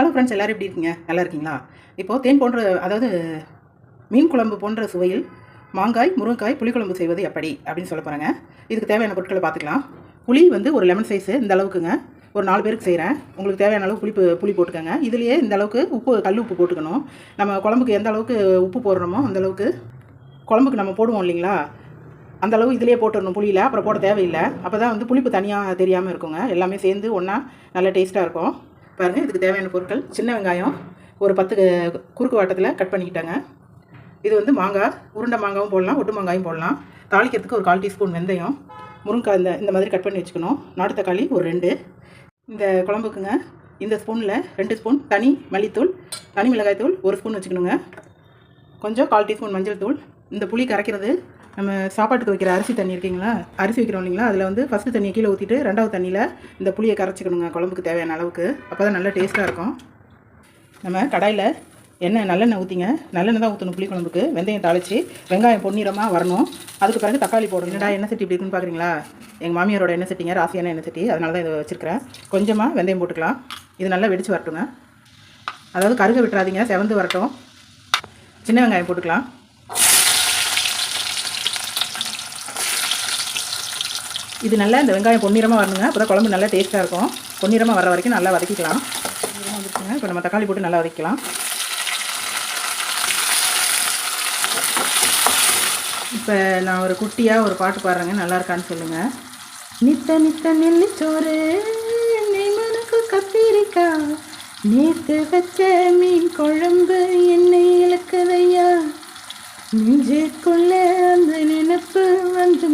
Hello friends எல்லோரும் எப்படி இருக்கீங்க? நல்லா இருக்கீங்களா? இப்போது தேன் போன்ற அதாவது மீன் குழம்பு போன்ற சுவையில் மாங்காய் முருங்காய் புளிக்குழம்பு செய்வது எப்படி? அப்படின்னு சொல்ல போகிறேங்க இதுக்கு தேவையான பொருட்களை பார்த்துக்கலாம். புளி வந்து ஒரு லெமன் சைஸு இந்த அளவுக்குங்க. ஒரு நாலு பேருக்கு செய்கிறேன் உங்களுக்கு தேவையான அளவு புளிப்பு புளி போட்டுக்கோங்க. இதுலேயே இந்த அளவுக்கு உப்பு கல் உப்பு போட்டுக்கணும். நம்ம குழம்புக்கு எந்த அளவுக்கு உப்பு போடுறோமோ அந்த அளவுக்கு குழம்புக்கு நம்ம போடுவோம் இல்லைங்களா? அந்த அளவு இதிலே போட்டுடணும் புளியில். அப்புறம் போட தேவையில்லை. அப்போ தான் வந்து புளிப்பு தனியாக தெரியாமல் இருக்குங்க. எல்லாமே சேர்ந்து ஒன்றா நல்லா டேஸ்ட்டாக இருக்கும். பாருங்கள் இதுக்கு தேவையான பொருட்கள். சின்ன வெங்காயம் ஒரு பத்து குறுக்கு வாட்டத்தில் கட் பண்ணிக்கிட்டாங்க. இது வந்து மாங்காய் உருண்டை மாங்காவும் போடலாம் ஒட்டு மாங்காயும் போடலாம். தாளிக்கிறதுக்கு ஒரு கால் டீஸ்பூன் வெந்தயம் முருங்காய் இந்த இந்த மாதிரி கட் பண்ணி வச்சுக்கணும். நாட்டு தக்காளி ஒரு ரெண்டு. இந்த குழம்புக்குங்க இந்த ஸ்பூனில் ரெண்டு ஸ்பூன் தனி மல்லித்தூள் தனி மிளகாய் தூள் ஒரு ஸ்பூன் வச்சுக்கணுங்க. கொஞ்சம் கால் டீஸ்பூன் மஞ்சள் தூள். இந்த புளி கரைக்கிறது நம்ம சாப்பாட்டுக்கு வைக்கிற அரிசி தண்ணி இருக்கீங்களா? அரிசி வைக்கிறோம் இல்லைங்களா? அதில் வந்து ஃபஸ்ட்டு தண்ணியை கீழே ஊற்றிட்டு ரெண்டாவது தண்ணியில் இந்த புளியை கரைச்சிக்கணுங்க குழம்புக்கு தேவையான அளவுக்கு. அப்போ தான் நல்ல டேஸ்ட்டாக இருக்கும். நம்ம கடாயில் எண்ணெய் நல்லெண்ணெய் ஊற்றிங்க நல்லெண்ணெய் தான் ஊற்றணும் புளி குழம்புக்கு. வெந்தயம் தாளித்து வெங்காயம் பொன்னிறமாக வரணும். அதுக்கு பிறகு தக்காளி போடணும். என்னடா எண்ணெய் சட்டி இப்படி இருக்குன்னு பார்க்குறீங்களா எங்கள் மாமியாரோட எண்ணெய் சட்டிங்க ராசியான எண்ணெய் சட்டி. அதனால தான் இதை வச்சுருக்கிறேன். கொஞ்சமாக வெந்தயம் போட்டுக்கலாம். இது நல்லா வெடித்து வரட்டுங்க. அதாவது கருக விட்டுறாதீங்க செவந்து வரட்டும். சின்ன வெங்காயம் போட்டுக்கலாம். இது நல்லா இந்த வெங்காயம் பொன்னிறமாக வரணுங்க. அப்போ தான் குழம்பு நல்லா டேஸ்ட்டாக இருக்கும். பொன்னிறமாக வர வரைக்கும் நல்லா வதக்கிக்கலாம். வந்துருச்சுங்க. இப்போ நம்ம தக்காளி போட்டு நல்லா வதக்கலாம் இப்போ நான் ஒரு குட்டியாக ஒரு பாட்டு பாடுறேங்க. நல்லா இருக்கான்னு சொல்லுங்கள் நித்த நித்த நெல்லிச்சோறு நெய்மனுக்கு கத்திரிக்காய். நேற்று வச்ச மீன் குழம்பு என்னை இழக்குதையா நெஞ்சுக்குள்ள அந்த நினைப்பு வந்து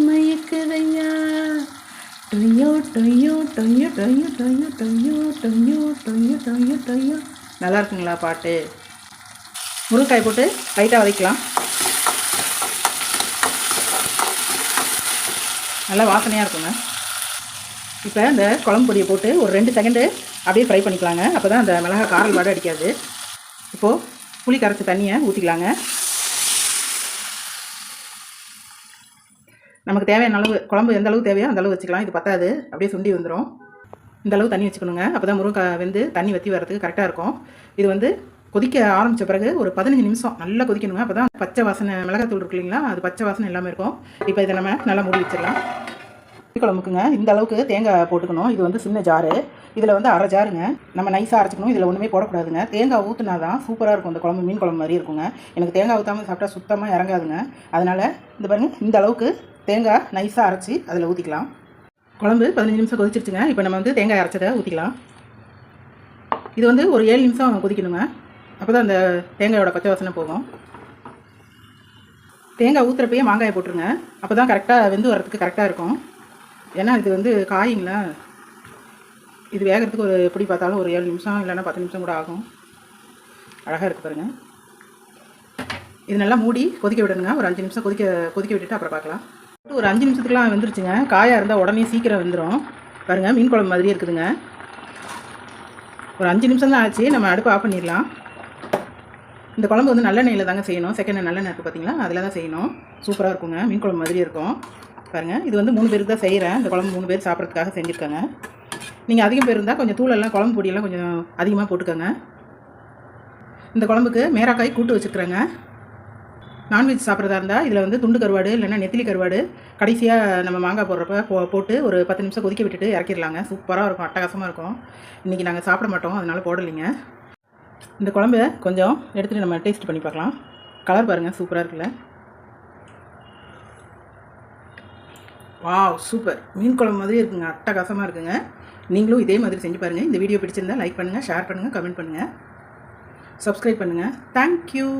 டொய்யோ டொய்யோ டொய்யோ டொய்யோ டொய்யோ டொய்யோ டொய்யோ டொய்யோ டொய்யோ டொய்யோ நல்லா இருக்குங்களா பாட்டு? முருங்கக்காய் போட்டு லைட்டாக வதக்கலாம். நல்லா வாசனையாக இருக்குங்க. இப்போ இந்த குழம்பு பொடியை போட்டு ஒரு ரெண்டு செகண்டு அப்படியே ஃப்ரை பண்ணிக்கலாங்க. அப்போ தான் அந்த மிளகா காரல் வாடை அடிக்காது. இப்போது புளி கரைச்ச தண்ணியை ஊற்றிக்கலாங்க நமக்கு தேவையான அளவு குழம்பு எந்த அளவு தேவையோ அந்த அளவு வச்சுக்கலாம். இது பத்தாது. அப்படியே சுண்டி வந்துடும் இந்த அளவு தண்ணி வச்சுக்கணுங்க. அப்போ தான் முருங்கை வெந்து தண்ணி வற்றி வரதுக்கு கரெக்டாக இருக்கும். இது வந்து கொதிக்க ஆரம்பித்த பிறகு ஒரு பதினஞ்சு நிமிஷம் நல்லா கொதிக்கணுங்க. அப்போ தான் பச்சை வாசனை மிளகாத்தூள் இருக்கு இல்லைங்களா? அது பச்சை வாசனை எல்லாமே இருக்கும். இப்போ இதை நம்ம நல்லா மூடி வச்சிடலாம். குழம்புக்குங்க. இந்த அளவுக்கு தேங்காய் போட்டுக்கணும். இது வந்து சின்ன ஜாரு இதில் வந்து அரை ஜாருங்க நம்ம நைஸாக அரைச்சிக்கணும். இதில் ஒன்றுமே போடக்கூடாதுங்க. தேங்காய் ஊற்றினா தான் சூப்பராக இருக்கும். இந்த குழம்பு மீன் குழம்பு மாதிரி இருக்குங்க. எனக்கு தேங்காய் ஊற்றாமல் சாப்பிட்டா சுத்தமாக இறங்காதுங்க. அதனால் இந்த பாருங்கள் இந்த அளவுக்கு தேங்காய் நைஸாக அரைச்சி அதில் ஊற்றிக்கலாம் குழம்பு பதினஞ்சு நிமிஷம் கொதிச்சிருச்சுங்க. இப்போ நம்ம வந்து தேங்காய் அரைச்சதை ஊற்றிக்கலாம் இது வந்து ஒரு ஏழு நிமிஷம் கொதிக்கணுங்க. அப்போ தான் அந்த தேங்காயோட பச்சை வாசனை போகும். தேங்காய் ஊற்றுறப்பயே மாங்காயை போட்டுருங்க. அப்போ தான் கரெக்டாக வெந்து வர்றதுக்கு கரெக்டாக இருக்கும். ஏன்னா இது வந்து காய்ங்களா இது வேகிறதுக்கு ஒரு எப்படி பார்த்தாலும் ஒரு ஏழு நிமிஷம் இல்லைன்னா பத்து நிமிஷம் கூட ஆகும். அழகாக இருக்குது பாருங்கள் இது நல்லா மூடி கொதிக்க விடணுங்க. ஒரு அஞ்சு நிமிஷம் கொதிக்க கொதிக்க விட்டுட்டு அப்புறம் பார்க்கலாம். ஒரு அஞ்சு நிமிஷத்துக்குலாம் வெந்துருச்சுங்க. காயாக இருந்தால் உடனே சீக்கிரம் வெந்துடும் பாருங்கள் மீன் குழம்பு மாதிரியே இருக்குதுங்க. ஒரு அஞ்சு நிமிஷம் தான் ஆச்சு. நம்ம அடுப்பு ஆஃப் பண்ணிடலாம். இந்த குழம்பு வந்து நல்லெண்ணெயில் தாங்க செய்யணும். செகண்ட் நல்லெண்ணெய் இருக்குது பார்த்தீங்களா அதில் தான் செய்யணும். சூப்பராக இருக்குங்க. மீன் குழம்பு மாதிரி இருக்கும். பாருங்கள் இது வந்து மூணு பேருக்கு தான் செய்கிறேன் இந்த குழம்பு மூணு பேர் சாப்பிட்றதுக்காக செஞ்சுருக்காங்க. நீங்கள் அதிகம் பேர் இருந்தால் கொஞ்சம் தூளெல்லாம் குழம்பு பொடியெல்லாம் கொஞ்சம் அதிகமாக போட்டுக்கோங்க. இந்த குழம்புக்கு மேராக்காய் கூட்டு வச்சுருக்குறேங்க. நான்வெஜ் சாப்பிட்றதா இருந்தால் இதில் வந்து துண்டு கருவாடு இல்லைன்னா நெத்திலி கருவாடு கடைசியாக நம்ம மாங்காய் போடுறப்ப போ போட்டு ஒரு பத்து நிமிஷம் கொதிக்க விட்டுட்டு இறக்கிடலாங்க. சூப்பராக இருக்கும் அட்டகாசமாக இருக்கும். இன்றைக்கி நாங்கள் சாப்பிட மாட்டோம் அதனால் போடலைங்க. இந்த குழம்பு கொஞ்சம் எடுத்துகிட்டு நம்ம டேஸ்ட் பண்ணி பார்க்கலாம். கலர் பாருங்கள் சூப்பராக இருக்குல்ல. வாவ் சூப்பர் மீன் குழம்பு மாதிரி இருக்குங்க அட்டகாசமாக இருக்குங்க. நீங்களும் இதே மாதிரி செஞ்சு பாருங்கள் இந்த வீடியோ பிடிச்சிருந்தால் லைக் பண்ணுங்கள் ஷேர் பண்ணுங்கள் கமெண்ட் பண்ணுங்கள் சப்ஸ்கிரைப் பண்ணுங்கள் தேங்க்யூ